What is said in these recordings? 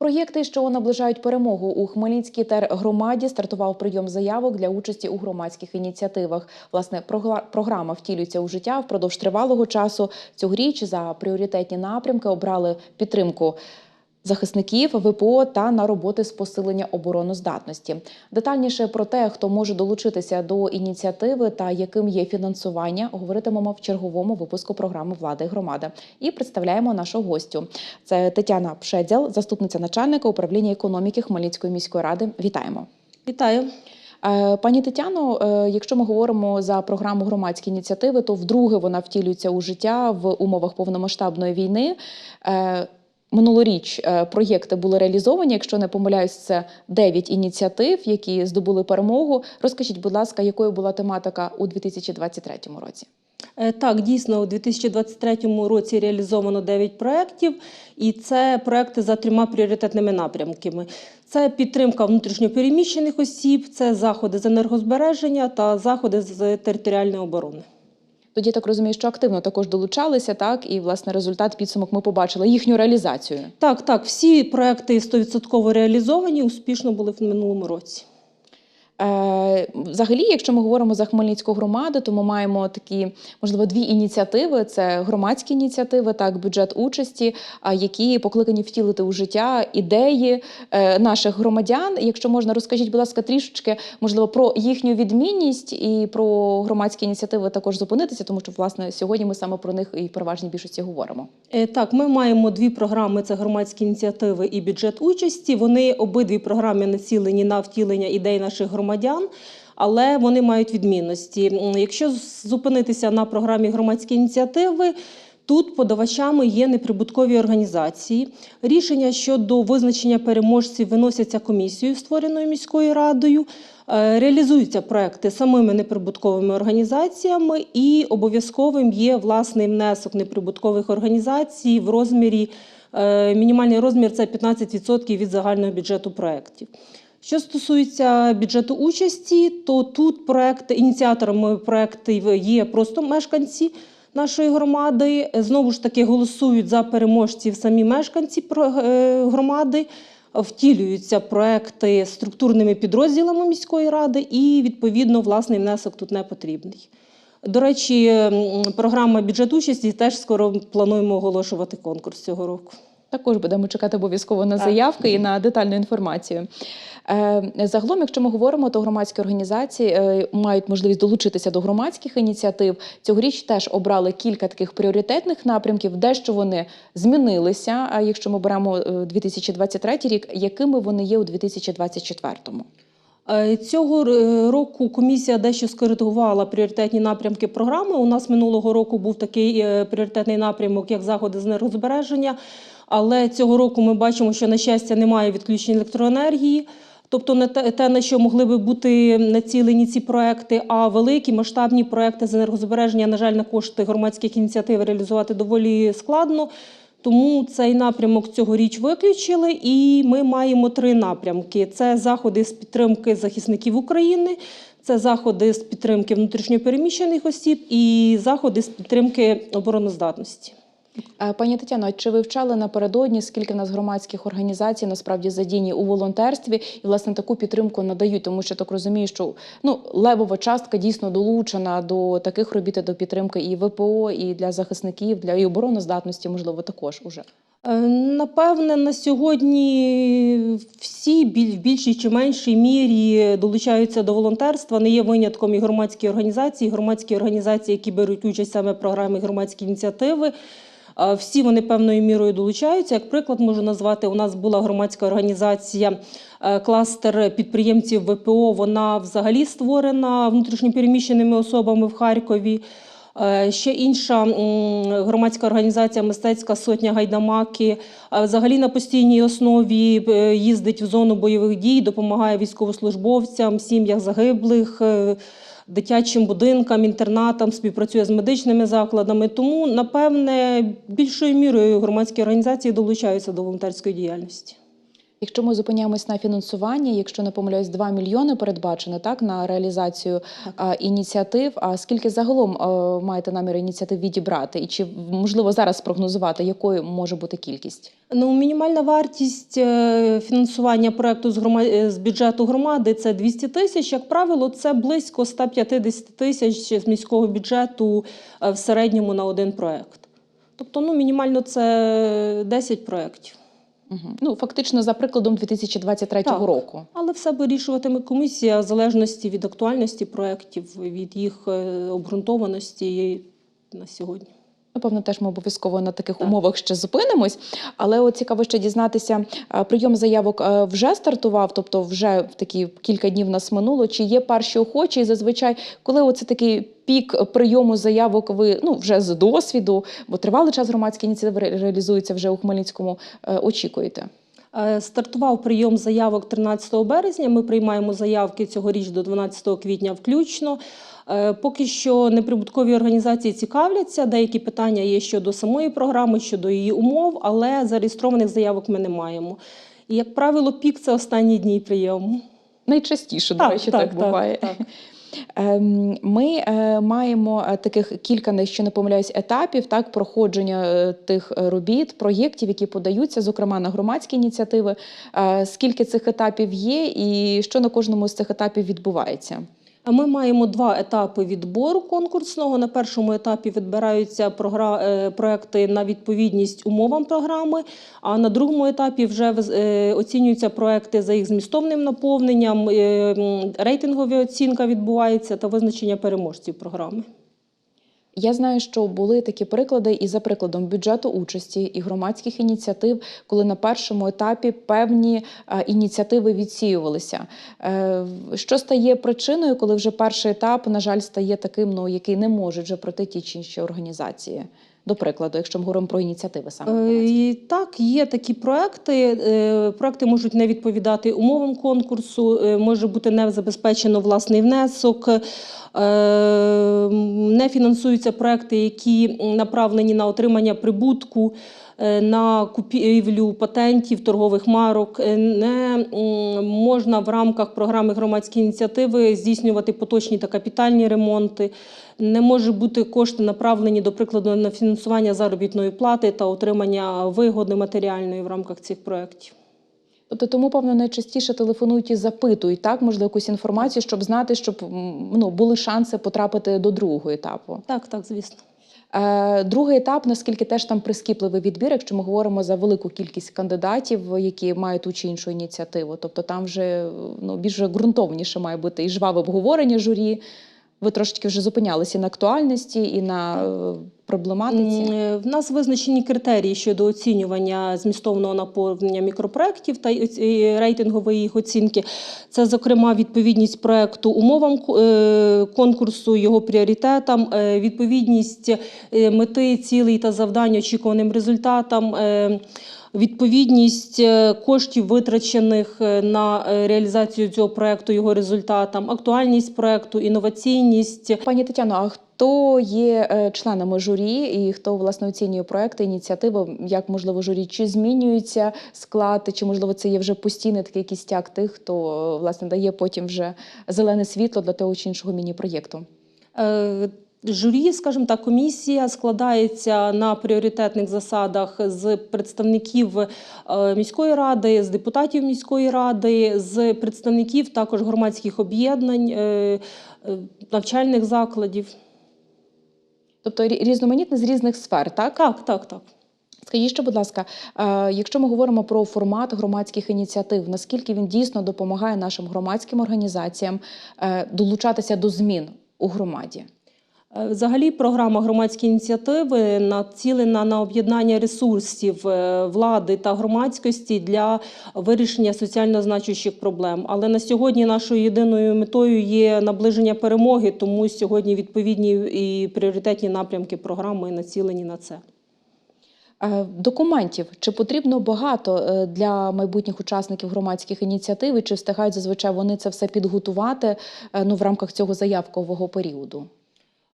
Проєкти, що наближають перемогу у Хмельницькій тергромаді, стартував прийом заявок для участі у громадських ініціативах. Власне, програма втілюється у життя впродовж тривалого часу. Цьогоріч за пріоритетні напрямки обрали підтримку захисників ВПО та на роботи з посилення обороноздатності. Детальніше про те, хто може долучитися до ініціативи та яким є фінансування, говоритимемо в черговому випуску програми Влада і громада. І представляємо нашу гостю. Це Тетяна Пшедзял, заступниця начальника управління економіки Хмельницької міської ради. Вітаємо. Вітаю. Е, Пані Тетяно, е, якщо ми говоримо за програму громадські ініціативи, то вдруге вона втілюється у життя в умовах повномасштабної війни. Минулоріч е, проєкти були реалізовані. Якщо не помиляюсь, це 9 ініціатив, які здобули перемогу. Розкажіть, будь ласка, якою була тематика у 2023 році? Е, Так, дійсно, у 2023 році реалізовано 9 проєктів, і це проекти за трьома пріоритетними напрямками. Це підтримка внутрішньопереміщених осіб, це заходи з енергозбереження та заходи з територіальної оборони. Тоді так розумію, що активно також долучалися, так і власне результат підсумок ми побачили їхню реалізацію. Так, так, всі проекти 100% реалізовані, успішно були в минулому році. Е, Взагалі, якщо ми говоримо за Хмельницьку громаду, то ми маємо такі, можливо, дві ініціативи: це громадські ініціативи, так, бюджет участі, а, які покликані втілити у життя ідеї е, наших громадян. Якщо можна, розкажіть, будь ласка, трішечки, можливо, про їхню відмінність і про громадські ініціативи також зупинитися, тому що власне сьогодні ми саме про них і в переважній більшості говоримо. Е, Так, ми маємо дві програми: це громадські ініціативи і бюджет участі. Вони обидві програми націлені на втілення ідей наших громадян. Але вони мають відмінності. Якщо зупинитися на програмі громадські ініціативи, тут подавачами є неприбуткові організації. Рішення щодо визначення переможців виносяться комісією, створеною міською радою. Е, Реалізуються проекти самими неприбутковими організаціями, і обов'язковим є власний внесок неприбуткових організацій в розмірі. е, Мінімальний розмір це 15% від загального бюджету проєктів. Що стосується бюджету участі, то тут проект, ініціаторами проєктів є просто мешканці нашої громади. Знову ж таки, голосують за переможців самі мешканці е, громади. Втілюються проекти структурними підрозділами міської ради, і відповідно власний внесок тут не потрібний. До речі, програма бюджет участі теж скоро плануємо оголошувати конкурс цього року. Також будемо чекати обов'язково на заявки і на детальну інформацію. Е, Загалом, якщо ми говоримо, то громадські організації е, мають можливість долучитися до громадських ініціатив. Цьогоріч теж обрали кілька таких пріоритетних напрямків, дещо вони змінилися. А якщо ми беремо е, 2023 рік, якими вони є у 2024? Е, Цього е, року комісія дещо скоригувала пріоритетні напрямки програми. У нас минулого року був такий е, пріоритетний напрямок, як заходи з енергозбереження. Але цього року ми бачимо, що, на щастя, немає відключень електроенергії. Тобто не те, на що могли би бути націлені ці проекти, а великі масштабні проекти з енергозбереження, на жаль, на кошти громадських ініціатив реалізувати доволі складно. Тому цей напрямок цьогоріч виключили, і ми маємо три напрямки: це заходи з підтримки захисників України, це заходи з підтримки внутрішньопереміщених осіб і заходи з підтримки обороноздатності. Е, Пані Тетяно, чи вивчали напередодні, скільки в нас громадських організацій насправді задіяні у волонтерстві і власне таку підтримку надають? Тому що так розумію, що ну левова частка дійсно долучена до таких робіт до підтримки і ВПО, і для захисників, для і обороноздатності, можливо, також уже. Е, Напевне, на сьогодні всі в більшій чи меншій мірі долучаються до волонтерства. Не є винятком і громадські організації, громадські організації, які беруть участь саме в програмі громадські ініціативи. Всі вони певною мірою долучаються. Як приклад можу назвати, у нас була громадська організація е, кластер підприємців ВПО. Вона взагалі створена внутрішньопереміщеними особами в Харкові. Е, Ще інша громадська організація Мистецька сотня гайдамаки е, взагалі на постійній основі їздить в зону бойових дій, допомагає військовослужбовцям, сім'ях загиблих, дитячим будинкам, інтернатам, співпрацює з медичними закладами. Тому, напевне, більшою мірою громадські організації долучаються до волонтерської діяльності. Якщо ми зупиняємось на фінансуванні, якщо не помиляюсь, 2 мільйони передбачено так на реалізацію а, ініціатив. А скільки загалом а, маєте намір ініціатив відібрати? І чи можливо зараз спрогнозувати, якою може бути кількість? Ну, мінімальна вартість е, фінансування проекту з, грома... е, з бюджету громади це 200 тисяч. Як правило, це близько 150 тисяч з міського бюджету е, в середньому на один проект. Тобто, ну, мінімально це 10 проєктів. Угу. Ну фактично за прикладом 2023 Так. року. Але все вирішуватиме комісія в залежності від актуальності проєктів, від їх е, обґрунтованості на сьогодні. Напевно, теж ми обов'язково на таких Так. умовах ще зупинимось. Але от цікаво ще дізнатися, прийом заявок вже стартував, тобто вже в такі кілька днів нас минуло. Чи є перші охочі? І зазвичай, коли оце такий пік прийому заявок, ви ну вже з досвіду, бо тривалий час громадські ініціативи ре- реалізуються вже у Хмельницькому. е, Очікуєте? Е, Стартував прийом заявок 13 березня. Ми приймаємо заявки цьогоріч до 12 квітня включно. Е, Поки що неприбуткові організації цікавляться. Деякі питання є щодо самої програми, щодо її умов, але зареєстрованих заявок ми не маємо. І, як правило, пік це останні дні прийому. Найчастіше, до речі, так, буває. так. Ем, Ми е, маємо е, таких кілька, якщо не помиляюсь, етапів так проходження е, тих робіт, проєктів, які подаються, зокрема на громадські ініціативи. Скільки цих етапів є, і що на кожному з цих етапів відбувається? Ми маємо два етапи відбору конкурсного. На першому етапі відбираються е, проекти на відповідність умовам програми, а на другому етапі вже е, оцінюються проекти за їх змістовним наповненням, рейтингові рейтингова оцінка відбувається та визначення переможців програми. Я знаю, що були такі приклади, і за прикладом бюджету участі і громадських ініціатив, коли на першому етапі певні е, ініціативи відсіювалися. Е, Що стає причиною, коли вже перший етап, на жаль, стає таким, ну який не можуть вже пройти ті чи інші організації? До прикладу, якщо ми говоримо про ініціативи саме. Е. І так, є такі проекти. Е, Проекти можуть не відповідати умовам конкурсу, е, може бути не забезпечено власний внесок. Не фінансуються проекти, які направлені на отримання прибутку, на купівлю патентів, торгових марок. Не можна в рамках програми громадські ініціативи здійснювати поточні та капітальні ремонти. Не може бути кошти направлені, до прикладу, на фінансування заробітної плати та отримання вигоди матеріальної в рамках цих проєктів. Тобто тому, певно, найчастіше телефонують і запитують, так, можливо, якусь інформацію, щоб знати, щоб ну, були шанси потрапити до другого етапу. Так, так, звісно. Е, Другий етап, наскільки теж там прискіпливий відбір, якщо ми говоримо за велику кількість кандидатів, які мають ту чи іншу ініціативу. Тобто там вже ну, більш ґрунтовніше має бути і жваве обговорення журі. Ви трошечки вже зупинялися на актуальності, і на е, проблематиці. В нас визначені критерії щодо оцінювання змістовного наповнення мікропроєктів та рейтингової їх оцінки. Це, зокрема, відповідність проекту умовам е, конкурсу, його пріоритетам, е, відповідність е, мети, цілей та завдань очікуваним результатам. Відповідність коштів, витрачених на реалізацію цього проекту, його результатам, актуальність проекту, інноваційність, Пані Тетяно, а хто є е, членами журі і хто власне оцінює проекти, ініціативи? Як можливо журі чи змінюється склад, чи можливо це є вже постійний такий кістяк тих, хто е, власне дає потім вже зелене світло для того чи іншого міні-проєкту? Е, Журі, скажімо так, комісія складається на пріоритетних засадах з представників міської ради, з депутатів міської ради, з представників також громадських об'єднань, навчальних закладів. Тобто різноманітне з різних сфер, так? Так, так, так. Скажіть, ще, будь ласка, е, якщо ми говоримо про формат громадських ініціатив, наскільки він дійсно допомагає нашим громадським організаціям е, долучатися до змін у громаді? Е, Взагалі, програма громадські ініціативи націлена на об'єднання ресурсів е, влади та громадськості для вирішення соціально значущих проблем. Але на сьогодні нашою єдиною метою є наближення перемоги, тому сьогодні відповідні і пріоритетні напрямки програми націлені на це. Е, Документів чи потрібно багато для майбутніх учасників громадських ініціатив, чи встигають зазвичай вони це все підготувати ну, в рамках цього заявкового періоду?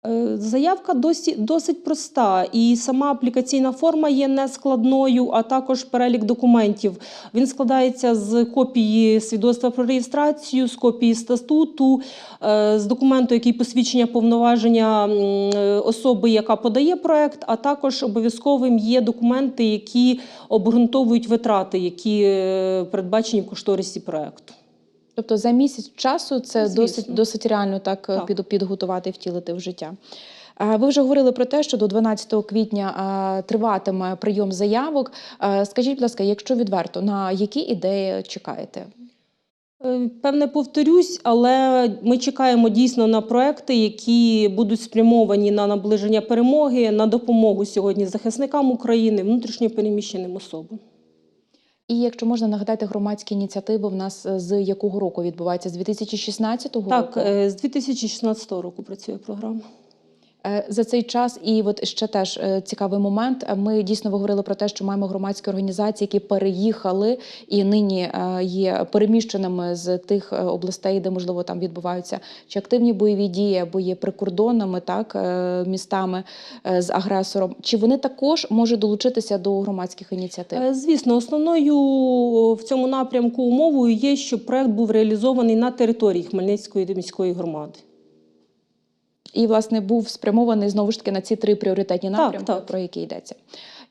Е, Заявка досить проста, і сама аплікаційна форма є нескладною, а також перелік документів. Він складається з копії свідоцтва про реєстрацію, з копії статуту, е, з документу, який посвідчення повноваження е, особи, яка подає проект, а також обов'язковим є документи, які обґрунтовують витрати, які передбачені в кошторисі проекту. Тобто за місяць часу це Звісно. досить, досить реально так, е, Так. Під, підготувати і втілити в життя. Ви вже говорили про те, що до 12 квітня триватиме прийом заявок. Скажіть, будь ласка, якщо відверто, на які ідеї чекаєте? Е, Певне, повторюсь, але ми чекаємо дійсно на проекти, які будуть спрямовані на наближення перемоги, на допомогу сьогодні захисникам України, внутрішньо переміщеним особам. І якщо можна нагадати громадські ініціативи, в нас е, з якого року відбувається? З 2016 року? Так, е, з 2016 року працює програма. Е, За цей час, і от ще теж е, цікавий момент. е, Ми дійсно говорили про те, що маємо громадські організації, які переїхали і нині є переміщеними з тих областей, де можливо там відбуваються чи активні бойові дії, або є прикордонними, так містами з агресором. Чи вони також можуть долучитися до громадських ініціатив? Звісно, основною в цьому напрямку умовою є, щоб проект був реалізований на території Хмельницької міської громади. І власне був спрямований знову ж таки на ці три пріоритетні напрямки, так. про які йдеться.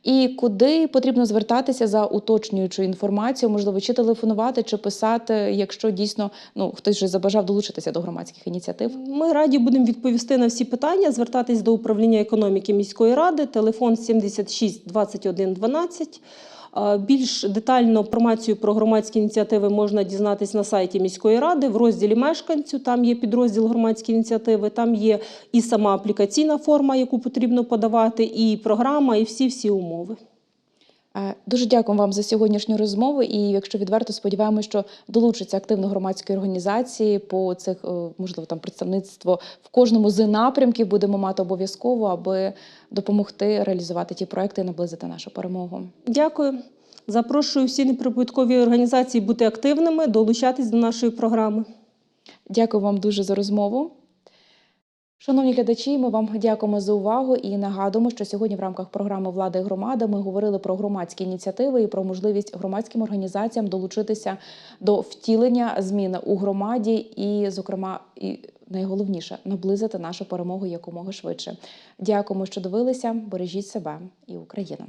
І куди потрібно звертатися за уточнюючою інформацією, можливо, чи телефонувати, чи писати, якщо дійсно ну хтось вже забажав долучитися до громадських ініціатив. Ми раді будемо відповісти на всі питання, звертатись до управління економіки міської ради, телефон 76 21 12. Більш детальну інформацію про громадські ініціативи можна дізнатись на сайті міської ради в розділі мешканцю. Там є підрозділ громадські ініціативи, там є і сама аплікаційна форма, яку потрібно подавати, і програма, і всі всі умови. Е, Дуже дякую вам за сьогоднішню розмову. І якщо відверто сподіваємося, що долучиться активно громадської організації по цих е, можливо там представництво в кожному з напрямків будемо мати обов'язково, аби допомогти реалізувати ті проекти і наблизити нашу перемогу. Дякую. Запрошую всі неприбуткові організації бути активними, долучатись до нашої програми. Дякую вам дуже за розмову. Шановні глядачі, ми вам дякуємо за увагу і нагадуємо, що сьогодні в рамках програми Влада і громада ми говорили про громадські ініціативи і про можливість громадським організаціям долучитися до втілення змін у громаді, і, зокрема, і найголовніше наблизити нашу перемогу якомога швидше. Дякуємо, що дивилися. Бережіть себе і Україну.